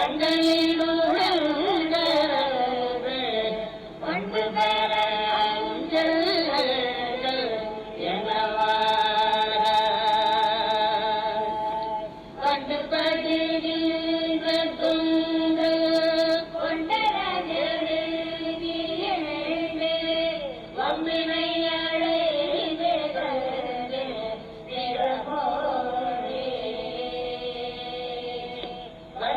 கண்களிலுழங்கரவு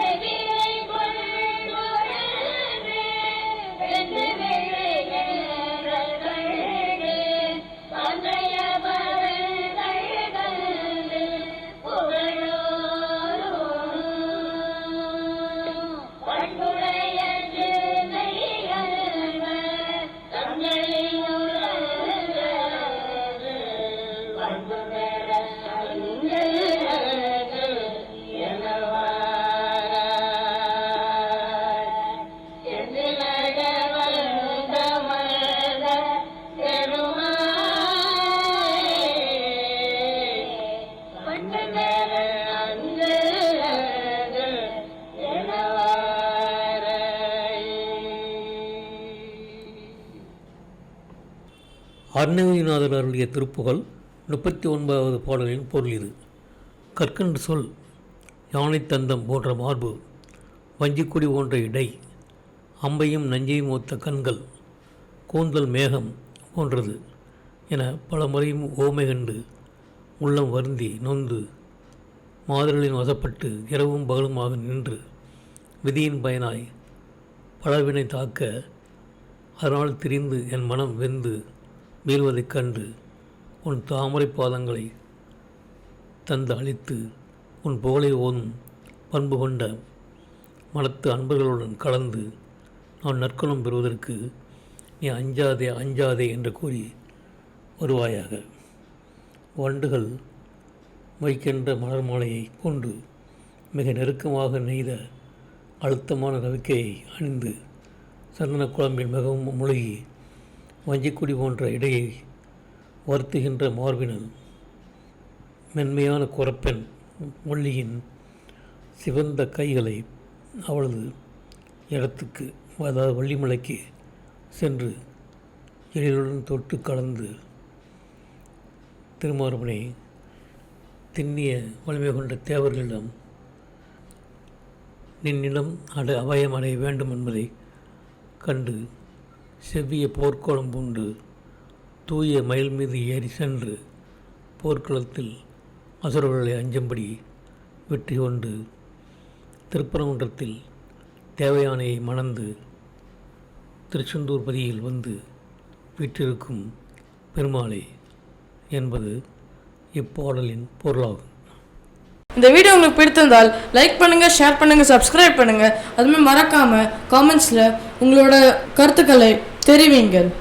பண்டை அருணகிரிநாதர் அருளிய திருப்புகழ் முப்பத்தி ஒன்பதாவது பாடலின் பொருள் இது. கற்கண்டு சொல் யானை தந்தம் போன்ற மார்பு வஞ்சிக்குடி போன்ற இடை அம்பையும் நஞ்சையும் ஒத்த கண்கள் கூந்தல் மேகம் போன்றது என பல முறையும் ஓமை கண்டு உள்ளம் வருந்தி நொந்து மாதர்களின் வசப்பட்டு இரவும் பகலுமாக நின்று விதியின் பயனாய் பலவினை தாக்க அதனால் திரிந்து என் மனம் வெந்து வீழ்வதைக் கண்டு உன் தாமரை பாதங்களை தந்து அழித்து உன் புகழை ஓதும் பண்பு கொண்ட மனத்து அன்பர்களுடன் கலந்து நான் நற்குணம் பெறுவதற்கு நீ அஞ்சாதே அஞ்சாதே என்று கூறி வருவாயாக. வண்டுகள் வைக்கின்ற மலர் மாலையை கொண்டு மிக நெருக்கமாக நெய்த அழுத்தமான ரவிக்கையை அணிந்து சந்தன குழம்பில் மிகவும் முழுகி வஞ்சிக்குடி போன்ற இடையை வருத்துகின்ற மார்பினன் மென்மையான குரப்பெண் ஒல்லியின் சிவந்த கைகளை அவளது இடத்துக்கு அதாவது வள்ளிமலைக்கு சென்று எழிலுடன் தொட்டு கலந்து திருமார்பனை திண்ணிய வலிமை கொண்ட தேவர்களிடம் நின்னிடம் அட அபயம் அடைய வேண்டும் என்பதை கண்டு செவ்விய போர்க்கோளம் பூண்டு தூய மயில் மீது ஏறி சென்று போர்க்களத்தில் அசுரர்களை அஞ்சம்படி வெற்றி கொண்டு திருப்பரங்குன்றத்தில் தேவயானையை மணந்து திருச்செந்தூர் பதியில் வந்து வீற்றிருக்கும் பெருமாளே என்பது இப்பாடலின் பொருளாகும். இந்த வீடியோ உங்களுக்கு பிடித்திருந்தால் லைக் பண்ணுங்கள் ஷேர் பண்ணுங்கள் சப்ஸ்கிரைப் பண்ணுங்கள் அதுமாதிரி மறக்காமல் காமெண்ட்ஸில் உங்களோட கருத்துக்களை தெரிவிங்கள்.